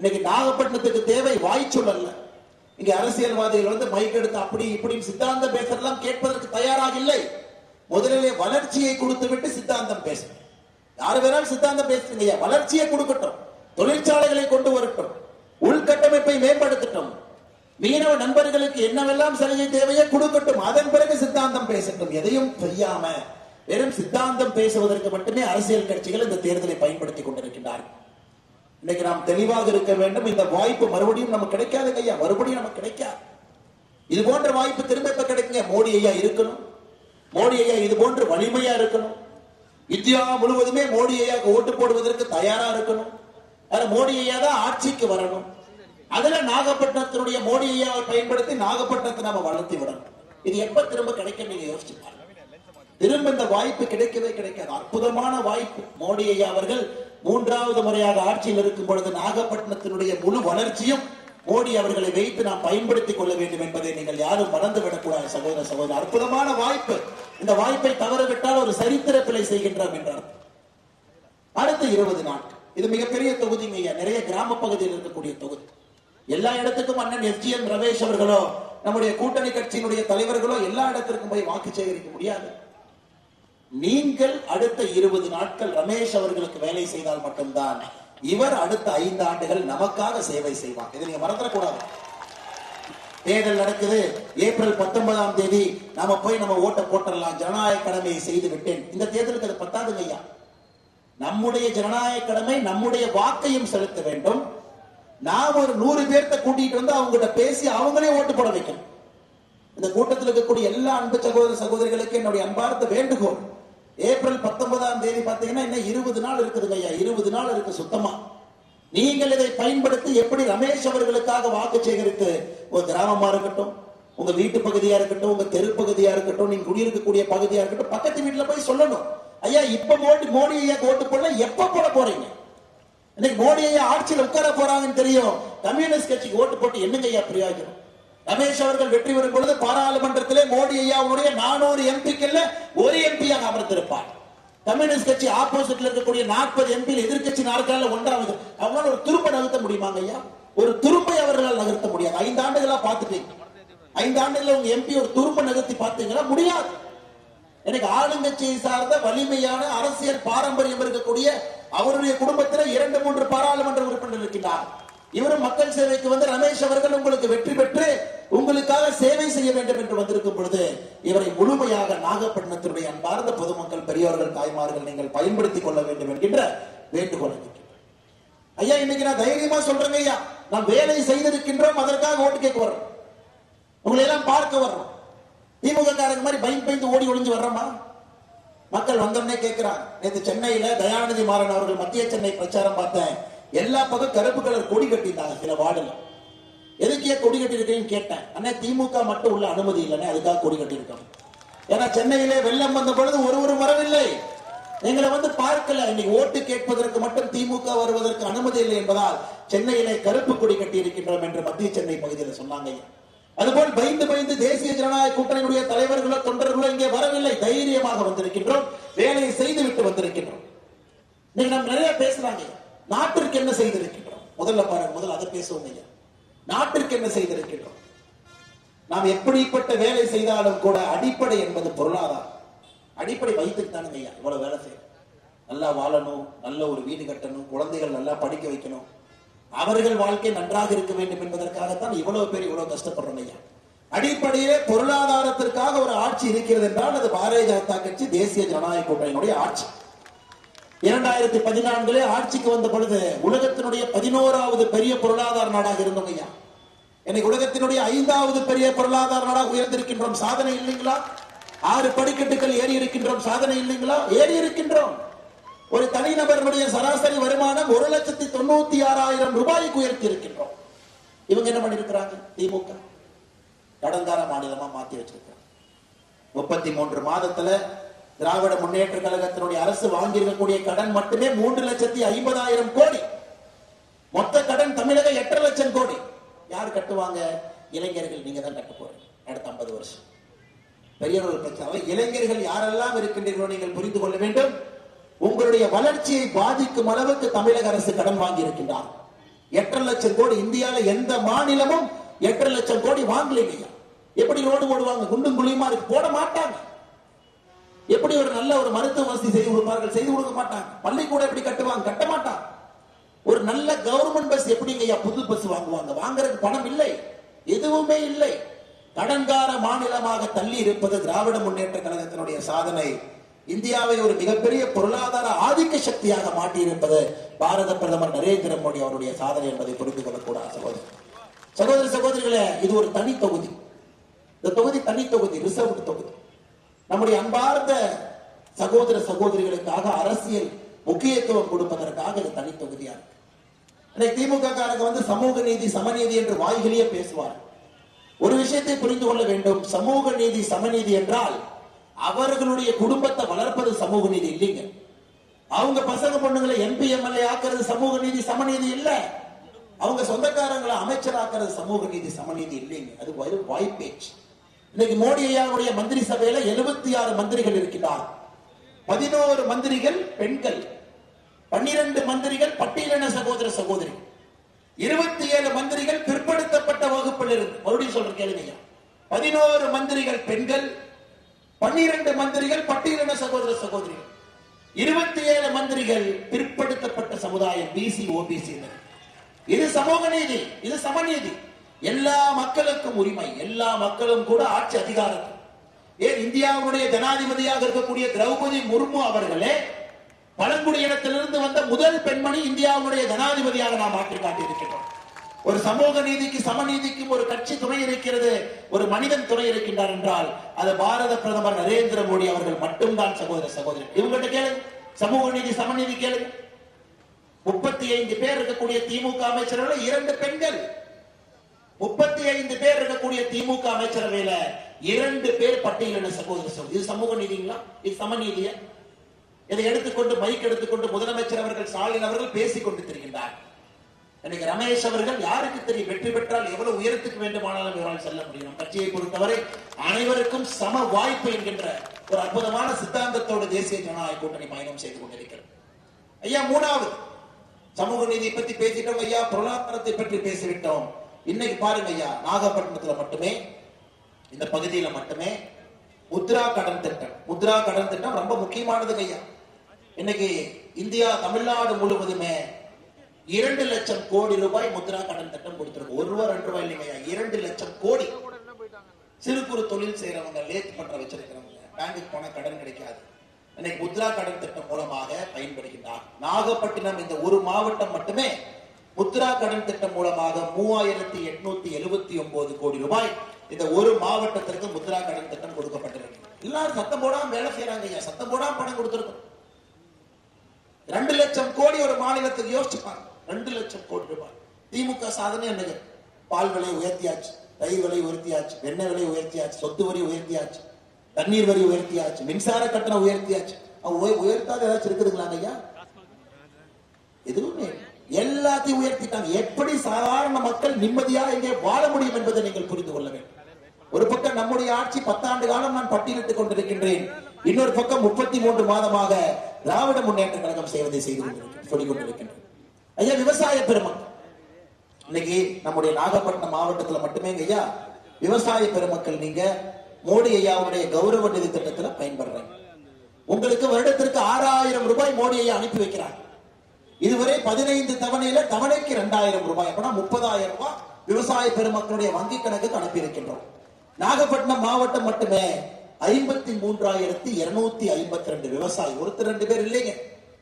இன்னைக்கு நாகப்பட்டினத்துக்கு தேவை வாய்ச்சொல் அல்ல. இங்க அரசியல்வாதிகள் வந்து மைக் எடுத்து அப்படி இப்படின்னு சித்தாந்தம் பேசுறதெல்லாம் கேட்பதற்கு தயாராக இல்லை. முதலிலே வளர்ச்சியை கொடுத்து விட்டு சித்தாந்தம் பேசணும் யாரு வேணாலும் சித்தாந்தம் பேசுறீங்க வளர்ச்சியை கொடுக்கட்டும். தொழிற்சாலைகளை கொண்டு வரட்டும். உள்கட்டமைப்பை மேம்படுத்தட்டும். மீனவ நண்பர்களுக்கு என்னவெல்லாம் சலுகை தேவையோ கொடுக்கட்டும். அதன் பிறகு சித்தாந்தம் பேசட்டும். எதையும் செய்யாம வெறும் சித்தாந்தம் பேசுவதற்கு மட்டுமே அரசியல் கட்சிகள் இந்த தேர்தலை பயன்படுத்திக் கொண்டிருக்கின்றார்கள். இன்னைக்கு நாம் தெளிவாக இருக்க வேண்டும். இந்த வாய்ப்பு மறுபடியும் நமக்கு கிடைக்காது ஐயா. மறுபடியும் நமக்கு கிடைக்காது. இது போன்ற வாய்ப்பு திரும்ப இப்ப கிடைக்குங்க. மோடி ஐயா இருக்கணும். மோடி ஐயா இது போன்று வலிமையா இருக்கணும். இந்தியா முழுவதுமே மோடி ஐயா ஓட்டு போடுவதற்கு தயாரா இருக்கணும். அது மோடி ஐயா தான் ஆட்சிக்கு வரணும். அதுல நாகப்பட்டினத்தினுடைய மோடி ஐயாவை பயன்படுத்தி நாகப்பட்டினத்தை நாம வளர்த்தி விடணும். இது எப்ப திரும்ப கிடைக்கும் நீங்க யோசிச்சு பாருங்க. திரும்ப இந்த வாய்ப்பு கிடைக்கவே கிடைக்காது. அற்புதமான வாய்ப்பு. மோடி ஐயா அவர்கள் மூன்றாவது முறையாக ஆட்சியில் இருக்கும் பொழுது நாகப்பட்டினத்தினுடைய முழு வளர்ச்சியும் மோடி அவர்களை வைத்து நாம் பயன்படுத்திக் கொள்ள வேண்டும் என்பதை நீங்கள் யாரும் மறந்து விடக்கூடாது சகோதர. சகோதரர் அற்புதமான வாய்ப்பு. இந்த வாய்ப்பை தவறவிட்டால் ஒரு சரித்திர பிழை செய்கின்றோம் என்றார் அடுத்த இருபது நாட்கள் இது மிகப்பெரிய தொகுதிங்க ஐயா நிறைய கிராம பகுதியில் இருக்கக்கூடிய தொகுதி. எல்லா இடத்துக்கும் அண்ணன் எஸ்ஜிஎம் ரமேஷ் அவர்களோ நம்முடைய கூட்டணி கட்சியினுடைய தலைவர்களோ எல்லா இடத்திற்கும் போய் வாக்கு சேகரிக்க முடியாது. நீங்கள் அடுத்த இருபது நாட்கள் ரமேஷ் அவர்களுக்கு வேலை செய்தால் மட்டும்தான் இவர் அடுத்த ஐந்து ஆண்டுகள் நமக்காக சேவை செய்வார். இதை நீங்க மறந்துடக்கூடாது. தேர்தல் நடக்குது. ஏப்ரல் பத்தொன்பதாம் தேதி நாம போய் நம்ம ஓட்ட போட்டரலாம் ஜனநாயக கடமையை செய்து விட்டேன். இந்த தேர்தலுக்கு அது பத்தாதுங்க ஐயா. நம்முடைய ஜனநாயக கடமை நம்முடைய வாக்கையும் செலுத்த வேண்டும். நாம் ஒரு நூறு பேர்த்த கூட்டிட்டு வந்து அவங்ககிட்ட பேசி அவங்களே ஓட்டு போட வைக்கணும். இந்த கூட்டத்தில் இருக்கக்கூடிய எல்லா அன்பு சகோதர சகோதரிகளுக்கு என்னுடைய அன்பார்த்த வேண்டுகோள். ஏப்ரல் பத்தொன்பதாம் தேதி பாத்தீங்கன்னா இன்னும் இருபது நாள் இருக்குதுங்க ஐயா. இருபது நாள் இருக்கு சுத்தமா. நீங்கள் இதை பயன்படுத்தி எப்படி ரமேஷ் அவர்களுக்காக வாக்கு சேகரித்து ஒரு கிராமமா இருக்கட்டும் உங்க வீட்டு பகுதியா இருக்கட்டும் உங்க தெரு பகுதியா இருக்கட்டும் நீங்க குடியிருக்கக்கூடிய பகுதியா இருக்கட்டும் பக்கத்து வீட்டுல போய் சொல்லணும். ஐயா இப்ப மோடி மோடி ஐயா ஓட்டு போடல எப்ப போட போறீங்க? இன்னைக்கு மோடி ஐயா ஆட்சியில் உட்கார போறாங்கன்னு தெரியும். கம்யூனிஸ்ட் கட்சிக்கு ஓட்டு போட்டு என்னங்க ஐயா பிரயோஜனம்? ரமேஷ் அவர்கள் வெற்றி பெறும் பொழுது பாராளுமன்றத்திலே மோடி ஐயாவுடைய நானூறு எம்பிக்கள்ல ஒரு எம்பியாக அமர்ந்திருப்பார். கம்யூனிஸ்ட் கட்சி ஆப்போசிட்ல இருக்கக்கூடிய நாற்பது எம்பி எதிர்கட்சி நாற்கால ஒன்றாவது அவங்களால ஒரு துருப்பை நகர்த்த முடியுமாங்க ஐயா? ஒரு துருப்பை அவர்களால் நகர்த்த முடியாது. ஐந்து ஆண்டுகளா பார்த்துட்டீங்க. ஐந்து ஆண்டுகள் உங்க எம்பி ஒரு துருப்பை நகர்த்தி பாத்தீங்கன்னா முடியாது. எனக்கு ஆளுங்கட்சியை சார்ந்த வலிமையான அரசியல் பாரம்பரியம் இருக்கக்கூடிய அவருடைய குடும்பத்தில் இரண்டு மூன்று பாராளுமன்ற உறுப்பினர் இருக்கின்றார் இவரும் மக்கள் சேவைக்கு வந்து ரமேஷ் அவர்கள் உங்களுக்கு வெற்றி பெற்று உங்களுக்காக சேவை செய்ய வேண்டும் என்று வந்திருக்கும் பொழுது இவரை முழுமையாக நாகப்பட்டினத்தினுடைய அன்பார்ந்த பொதுமக்கள் பெரியவர்கள் தாய்மார்கள் நீங்கள் பயன்படுத்திக் கொள்ள வேண்டும் என்கின்ற வேண்டுகோள் ஐயா இன்னைக்கு நான் தைரியமா சொல்றேங்க ஐயா. நாம் வேலை செய்திருக்கின்றோம் அதற்காக ஓட்டு கேட்க வர்றோம். உங்களை எல்லாம் பார்க்க வர்றோம். திமுக காரங்க மாதிரி பயந்து பயந்து ஓடி ஒளிஞ்சு வர்றோமா? மக்கள் வந்தோடனே கேட்கிறான் நேற்று சென்னையில தயாநிதி மாறன் அவர்கள் மத்திய சென்னை பிரச்சாரம் பார்த்தேன். எல்லா பக்கம் கருப்பு கலர் கொடி கட்டியிருந்தாங்க சில வார்டுல. எதுக்கே கொடி கட்டியிருக்கேன்னு கேட்டேன். அண்ணே திமுக மட்டும் உள்ள அனுமதி இல்லைன்னு அதுக்காக கொடி கட்டியிருக்கோம். ஏன்னா சென்னையிலே வெள்ளம் வந்த பொழுது ஒருவரும் வரவில்லை. எங்களை வந்து பார்க்கல. இன்னைக்கு ஓட்டு கேட்பதற்கு மட்டும் திமுக வருவதற்கு அனுமதி இல்லை என்பதால் சென்னையிலே கருப்பு கொடி கட்டி இருக்கின்றோம் என்று மத்திய சென்னை பகுதியில் சொன்னாங்க. அதுபோல் பயந்து பயந்து தேசிய ஜனநாயக கூட்டணியுடைய தலைவர்களோ தொண்டர்களோ இங்கே வரவில்லை. தைரியமாக வந்திருக்கின்றோம். வேலையை செய்து விட்டு வந்திருக்கின்றோம். இன்னைக்கு நாம் நிறைய பேசுறாங்க. நாட்டிற்கு என்ன செய்திருக்கின்றோம்? முதல்ல பாருங்க முதல்ல அதை பேசுவோம் ஐயா நாட்டிற்கு என்ன செய்திருக்கின்றோம்? நாம் எப்படிப்பட்ட வேலை செய்தாலும் கூட அடிப்படை என்பது பொருளாதாரம். அடிப்படை வைத்துக்கு தானுங்க ஐயா இவ்வளவு வேலை செய்யணும். நல்லா வாழணும் நல்ல ஒரு வீடு கட்டணும் குழந்தைகள் நல்லா படிக்க வைக்கணும். அவர்கள் வாழ்க்கை நன்றாக இருக்க வேண்டும் என்பதற்காகத்தான் இவ்வளவு பேர் இவ்வளவு கஷ்டப்படுறோம் ஐயா அடிப்படையிலே பொருளாதாரத்திற்காக ஒரு ஆட்சி இருக்கிறது என்றால் அது பாரதிய ஜனதா கட்சி தேசிய ஜனநாயக கூட்டணியினுடைய ஆட்சி. இரண்டாயிரத்தி பதினான்குல ஆட்சிக்கு வந்த பொழுது உலகத்தினுடைய பதினோராவது பெரிய பொருளாதார நாடாக இருந்தோம் ஐயா. இன்னைக்கு உலகத்தினுடைய ஐந்தாவது பெரிய பொருளாதார நாடாக உயர்ந்திருக்கின்றோம். சாதனை இல்லைங்களா? ஆறு படிக்கட்டுகள் ஏறி இருக்கின்றோம். சாதனை இல்லைங்களா? ஏறி இருக்கின்றோம். ஒரு தனிநபருடைய சராசரி வருமானம் ஒரு லட்சத்தி தொண்ணூத்தி ஆறாயிரம் ரூபாய்க்கு உயர்த்தி இருக்கின்றோம். இவங்க என்ன பண்ணிருக்கிறாங்க? திமுக. கடந்தார மாநிலமா மாத்தி வச்சிருக்கிறாங்க. முப்பத்தி மூன்று மாதத்துல திராவிட முன்னேற்ற கழகத்தினுடைய அரசு வாங்கியிருக்கக்கூடிய கடன் மட்டுமே மூன்று லட்சத்தி ஐம்பதாயிரம் கோடி. மொத்த கடன் தமிழக எட்டரை லட்சம் கோடி. யார் கட்டுவாங்க? இளைஞர்கள். நீங்க தான் கட்ட போறீங்க. அடுத்த ஐம்பது வருஷம். பெரிய ஒரு பிரச்சனை இளைஞர்கள் யாரெல்லாம் இருக்கின்றீர்களோ நீங்கள் புரிந்து கொள்ள வேண்டும். உங்களுடைய வளர்ச்சியை பாதிக்கும் அளவுக்கு தமிழக அரசு கடன் வாங்கி இருக்கின்றார் எட்டரை லட்சம் கோடி. இந்தியாவில் எந்த மாநிலமும் எட்டரை லட்சம் கோடி வாங்கலையா எப்படி ரோடு போடுவாங்க குண்டும் குழியுமா இருக்கு? போட மாட்டாங்க. எப்படி ஒரு நல்ல ஒரு மருத்துவ வசதி செய்து கொடுப்பார்கள்? செய்து கொடுக்க மாட்டாங்க. பள்ளிக்கூடம் எப்படி கட்டுவாங்க? கட்ட மாட்டாங்க. ஒரு நல்ல கவர்மெண்ட் பஸ் எப்படிங்க ஐயா புது பஸ் வாங்குவாங்க? வாங்குறதுக்கு பணம் இல்லை. எதுவுமே இல்லை. கடன்கார மாநிலமாக தள்ளி இருப்பது திராவிட முன்னேற்ற கழகத்தினுடைய சாதனை. இந்தியாவை ஒரு மிகப்பெரிய பொருளாதார ஆதிக்க சக்தியாக மாற்றியிருப்பது பாரத பிரதமர் நரேந்திர மோடி அவருடைய சாதனை என்பதை புரிந்து கொள்ளக்கூடாது சகோதரர் சகோதரி சகோதரிகளே இது ஒரு தனி தொகுதி. இந்த தொகுதி தனி தொகுதி ரிசர்வ் தொகுதி. நம்முடைய அன்பார்ந்த சகோதர சகோதரிகளுக்காக அரசியல் முக்கியத்துவம் கொடுப்பதற்காக இது தனி தொகுதியா இருக்கு திமுக காரங்க வந்து சமூக நீதி சமநீதி என்று வாய்களையே பேசுவார். ஒரு விஷயத்தை புரிந்து கொள்ள வேண்டும். சமூக நீதி சமநீதி என்றால் அவர்களுடைய குடும்பத்தை வளர்ப்பது சமூக நீதி இல்லைங்க. அவங்க பசங்க பொண்ணுங்களை எம்பி எம்எல்ஏ ஆக்குறது சமூக நீதி சமநீதி இல்ல. அவங்க சொந்தக்காரங்களை அமைச்சராக்குறது சமூக நீதி சமநீதி இல்லைங்க. அது வாய்ப்பேச்சு. இன்னைக்கு மோடி ஐயாவுடைய மந்திரி சபையில எழுபத்தி ஆறு மந்திரிகள் இருக்கிறார் பதினோரு மந்திரிகள் பெண்கள் பன்னிரண்டு மந்திரிகள் பட்டியலின சகோதர சகோதரி இருபத்தி ஏழு மந்திரிகள் பிற்படுத்தப்பட்ட வகுப்பில் இருந்து மறுபடியும் சொல்ற கேளுங்க பதினோரு மந்திரிகள் பெண்கள் பன்னிரண்டு மந்திரிகள் பட்டியலின சகோதர சகோதரி இருபத்தி ஏழு மந்திரிகள் பிற்படுத்தப்பட்ட சமுதாயம் பிசி ஓபிசி இது சமூக நீதி இது சமநீதி. எல்லா மக்களுக்கும் உரிமை எல்லா மக்களும் கூட ஆட்சி அதிகாரத்தில் ஏன் இந்தியாவுடைய ஜனாதிபதியாக இருக்கக்கூடிய திரௌபதி முர்மு அவர்களே பழங்குடியினத்திலிருந்து வந்த முதல் பெண்மணி இந்தியாவுடைய ஜனாதிபதியாக நாம் மாற்றி காட்டியிருக்கிறோம். ஒரு சமூக நீதிக்கு சமநீதிக்கும் ஒரு கட்சி துணை இருக்கிறது ஒரு மனிதன் துணை இருக்கின்றார் என்றால் அது பாரத பிரதமர் நரேந்திர மோடி அவர்கள் மட்டும்தான் சகோதர சகோதரி இவங்ககிட்ட கேளுங்க. சமூக நீதி சமநீதி கேளுங்க. முப்பத்தி ஐந்து பேர் இருக்கக்கூடிய திமுக அமைச்சர்கள் இரண்டு பெண்கள். முப்பத்தி ஐந்து பேர் இருக்கக்கூடிய திமுக அமைச்சரவையில இரண்டு பேர் பட்டியலின சகோதர சகோதரி. இது சமூக நீதிங்களா? இது சமநீதியா இதை எடுத்துக்கொண்டு மைக் எடுத்துக்கொண்டு முதலமைச்சர் அவர்கள் ஸ்டாலின் அவர்கள் பேசிக் கொண்டு திரிகின்றார் இன்னைக்கு ரமேஷ் அவர்கள் யாருக்கு தெரியும்? வெற்றி பெற்றால் எவ்வளவு உயரத்துக்கு வேண்டுமானாலும் இவரால் செல்ல முடியும். கட்சியை பொறுத்தவரை அனைவருக்கும் சம வாய்ப்பு என்கின்ற ஒரு அற்புதமான சித்தாந்தத்தோடு தேசிய ஜனநாயக கூட்டணி பயணம் செய்து கொண்டிருக்கிறது. ஐயா மூணாவது. சமூக நீதியை பத்தி பேசிட்டோம் ஐயா. பொருளாதாரத்தை பற்றி பேசிவிட்டோம். இன்னைக்கு பாருங்க ஐயா நாகப்பட்டினத்துல மட்டுமே இந்த பகுதியில மட்டுமே முத்ரா கடன் திட்டம். முத்ரா கடன் திட்டம் ரொம்ப முக்கியமானது ஐயா. இன்னைக்கு இந்தியா தமிழ்நாடு முழுவதுமே இரண்டு லட்சம் கோடி ரூபாய் முத்ரா கடன் திட்டம் கொடுத்திருக்கு. ஒரு ரூபா ரெண்டு ரூபாய் இல்லைங்க ஐயா இரண்டு லட்சம் கோடி. சிறு குறு தொழில் செய்யறவங்க லேத் பண்ற வச்சிருக்கிறவங்க பேங்குக்கு போனா கடன் கிடைக்காது. இன்னைக்கு முத்ரா கடன் திட்டம் மூலமாக பயன்படுகின்றார். நாகப்பட்டினம் இந்த ஒரு மாவட்டம் மட்டுமே முத்ரா கடன் திட்டம் மூலமாக மூவாயிரத்தி எட்நூத்தி எழுபத்தி ஒன்பது கோடி ரூபாய் இந்த ஒரு மாவட்டத்திற்கு முத்ரா கடன் திட்டம் கொடுக்கப்பட்டிருக்கு. எல்லாரும் சத்தம் போடாம வேலை செய்யறாங்க ஐயா. சத்தம் போடாம பணம் கொடுத்திருக்கோம். ரெண்டு லட்சம் கோடி ஒரு மாநிலத்துக்கு யோசிச்சுப்பாங்க. ரெண்டு லட்சம் கோடி ரூபாய். திமுக சாதனை என்னங்க பால் விலை உயர்த்தியாச்சு தை விலை உயர்த்தியாச்சு வெண்ணெய் விலை உயர்த்தியாச்சு சொத்து வரி உயர்த்தியாச்சு தண்ணீர் வரி உயர்த்தியாச்சு மின்சார கட்டணம் உயர்த்தியாச்சு. உயர்த்தாத ஏதாச்சும் இருக்குதுங்களா ஐயா? எதுவுமே இல்லை. எல்லாத்தையும் உயர்த்திட்டாங்க எப்படி சாதாரண மக்கள் நிம்மதியா இங்கே வாழ முடியும் என்பதை நீங்கள் புரிந்து கொள்ள வேண்டும். ஒரு பக்கம் நம்முடைய ஆட்சி பத்தாண்டு காலம் நான் பட்டியலிட்டுக் கொண்டிருக்கின்றேன். இன்னொரு பக்கம் முப்பத்தி மூன்று மாதமாக திராவிட முன்னேற்ற கழகம் செய்வதை செய்து சொல்லிக் கொண்டிருக்கின்றேன் ஐயா விவசாய பெருமக்கள். இன்னைக்கு நம்முடைய நாகப்பட்டினம் மாவட்டத்துல மட்டுமே ஐயா விவசாய பெருமக்கள் நீங்க மோடி ஐயாவுடைய கௌரவ நிதி திட்டத்துல பயன்படுறேன் உங்களுக்கு வருடத்திற்கு ஆறாயிரம் ரூபாய் மோடி ஐயா அனுப்பி வைக்கிறாங்க இதுவரை பதினைந்து தவணையில தவணைக்கு இரண்டாயிரம் ரூபாய். அப்படின்னா முப்பதாயிரம் ரூபாய் விவசாய பெருமக்களுடைய வங்கி கணக்குக்கு அனுப்பியிருக்கின்றோம். நாகப்பட்டினம் மாவட்டம் மட்டுமே ஐம்பத்தி மூன்றாயிரத்தி இருநூத்தி ஐம்பத்தி ரெண்டு விவசாயி. ஒருத்தர் ரெண்டு பேர் இல்லைங்க.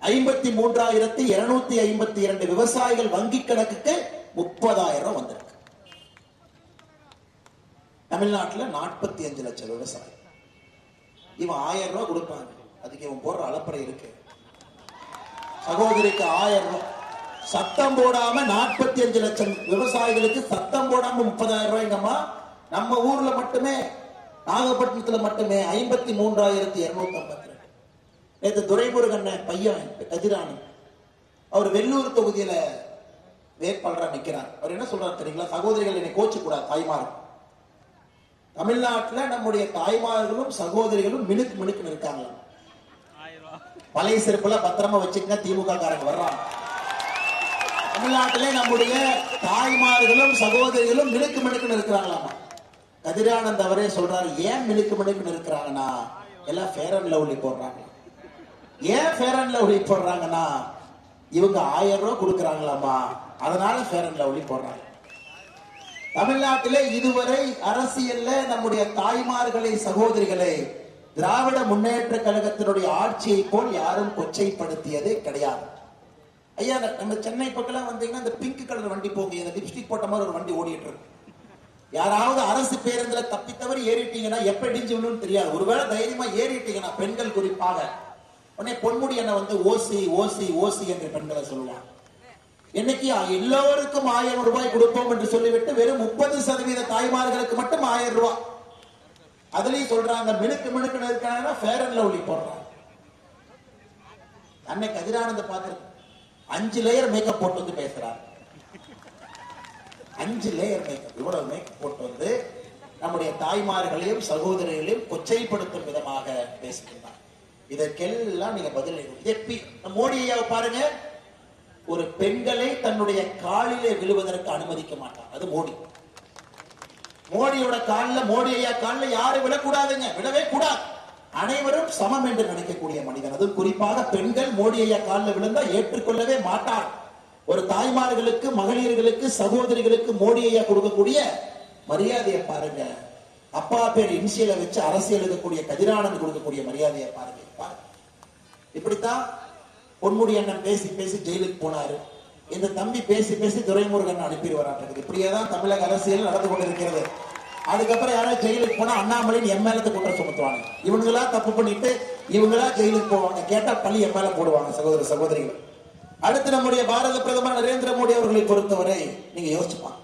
ஐம்பத்தி மூன்றாயிரத்தி இருநூத்தி ஐம்பத்தி இரண்டு விவசாயிகள் வங்கி கணக்குக்கு முப்பதாயிரம் ரூபாய் வந்திருக்கு. தமிழ்நாட்டில் நாற்பத்தி அஞ்சு லட்சம் விவசாயி. இவன் ஆயிரம் ரூபாய் கொடுப்பாங்க. அதுக்கு இவன் போடுற அலப்பறை இருக்கு. சகோதரிக்கு ஆயிரம் ரூபாய் சத்தம் போடாம நாற்பத்தி அஞ்சு லட்சம் விவசாயிகளுக்கு சத்தம் போடாம முப்பதாயிரம் ரூபாய்ங்கம்மா. நம்ம ஊர்ல மட்டுமே நாகப்பட்டினத்துல மட்டுமே ஐம்பத்தி மூன்றாயிரத்தி இருநூத்தி ஐம்பத்தி ரெண்டு. நேற்று துரைமுருகன் பையன் கதிரானி அவர் வெள்ளூர் தொகுதியில வேட்பாளராக நிற்கிறார் அவர் என்ன சொல்றாரு தெரியுங்களா? சகோதரிகள் என்னை கோச்சு கூடாது தாய்மார் தமிழ்நாட்டில் நம்முடைய தாய்மார்களும் சகோதரிகளும் மினுக்கு மினுக்கு இருக்காங்களாம். பழைய செருப்புல பத்திரமா வச்சுக்கங்க திமுக காரங்க வர்றாங்க. தமிழ்நாட்டிலே நம்முடைய தாய்மார்களும் சகோதரிகளும் மினுக்கு மினுக்குன்னு இருக்கிறாங்களாமா? கதிரானந்த் அவரே சொல்றாரு ஏன் மினுக்கு மினுக்குன்னு இருக்கிறாங்கன்னா எல்லாம் ஃபேர் அண்ட் லவ்லி போடுறாங்க. ஏன் ஃபேர் அண்ட் லவ்லி போடுறாங்கன்னா இவங்க ஆயிரம் ரூபாய் கொடுக்குறாங்களாமா? அதனால ஃபேர் அண்ட் லவ்லி போடுறாங்க. தமிழ்நாட்டிலே இதுவரை அரசியல்ல நம்முடைய தாய்மார்களை சகோதரிகளை திராவிட முன்னேற்ற கழகத்தினுடைய ஆட்சியை போல் யாரும் கொச்சைப்படுத்தியதே கிடையாது. ஐயா நம்ம சென்னை பக்கம் வந்தீங்கன்னா இந்த பிங்க் கலர் வண்டி போங்க இந்த லிப்ஸ்டிக் போட்ட மாதிரி ஒரு வண்டி ஓடிட்டு இருக்கு யாராவது அரசு பேருந்துல தப்பி தவறி ஏறிட்டீங்கன்னா எப்ப இடிஞ்சு விழுன்னு தெரியாது. ஒருவேளை தைரியமா ஏறிட்டீங்கன்னா பெண்கள் குறிப்பாக. உடனே பொன்முடி என்ன வந்து ஓசி ஓசி ஓசி என்று பெண்களை சொல்லுவாங்க இன்னைக்கு எல்லோருக்கும் ஆயிரம் ரூபாய் கொடுப்போம் என்று சொல்லிவிட்டு வெறும் முப்பது சதவீத தாய்மார்களுக்கு மட்டும் ஆயிரம் ரூபாய். அதுலயும் சொல்றாங்க மினுக்கு மினுக்கு இருக்காங்கன்னா ஃபேர் அண்ட் லவ்லி போடுறாங்க அன்னை கதிரானந்த பாக்குறது அஞ்சு லேயர் மேக்கப் போட்டு வந்து பேசுறாரு அஞ்சு லேயர் மேக்கப் இவ்வளவு மேக்கப் போட்டு வந்து நம்முடைய தாய்மார்களையும் சகோதரிகளையும் கொச்சைப்படுத்தும் விதமாக பேசுகின்றார் இதற்கெல்லாம் நீங்க பதில் எப்பி மோடி ஐயாவை பாருங்க. ஒரு பெண்களை தன்னுடைய காலிலே விழுவதற்கு அனுமதிக்க மாட்டார் அது மோடி. மோடியோட காலில் மோடி ஐயா காலில் யாரும் விழக்கூடாதுங்க. விழவே கூடாது. அனைவரும் சமம் என்று நினைக்கக்கூடிய மனிதன். அதுவும் குறிப்பாக பெண்கள் மோடி ஐயா காலில் விழுந்தா ஏற்றுக்கொள்ளவே மாட்டார். ஒரு தாய்மார்களுக்கு மகளிர்களுக்கு சகோதரிகளுக்கு மோடி ஐயா கொடுக்கக்கூடிய மரியாதையை பாருங்க. அப்பா பேர் இன்சியலை வச்சு அரசியல் இருக்கக்கூடிய கதிரானந்த் கொடுக்கக்கூடிய மரியாதையை பாருங்க பாருங்க. இப்படித்தான் பொன்முடி அண்ணன் பேசி பேசி ஜெயிலுக்கு போனாரு. இந்த தம்பி பேசி பேசி துரைமுருகன் அனுப்பிடுவாராட்டது இப்படியே தான் தமிழக அரசியல் நடந்து கொண்டிருக்கிறது. அதுக்கப்புறம் யாராவது ஜெயிலுக்கு போனா அண்ணாமலையின் எம்எல்ஏ குற்றம் சுமத்துவாங்க. இவங்களா தப்பு பண்ணிட்டு இவங்களா ஜெயிலுக்கு போவாங்க. கேட்டா பள்ளி எம்எல்ஏ போடுவாங்க சகோதர சகோதரிகள். அடுத்து நம்முடைய பாரத பிரதமர் நரேந்திர மோடி அவர்களை பொறுத்தவரை நீங்க யோசிச்சுப்பாங்க.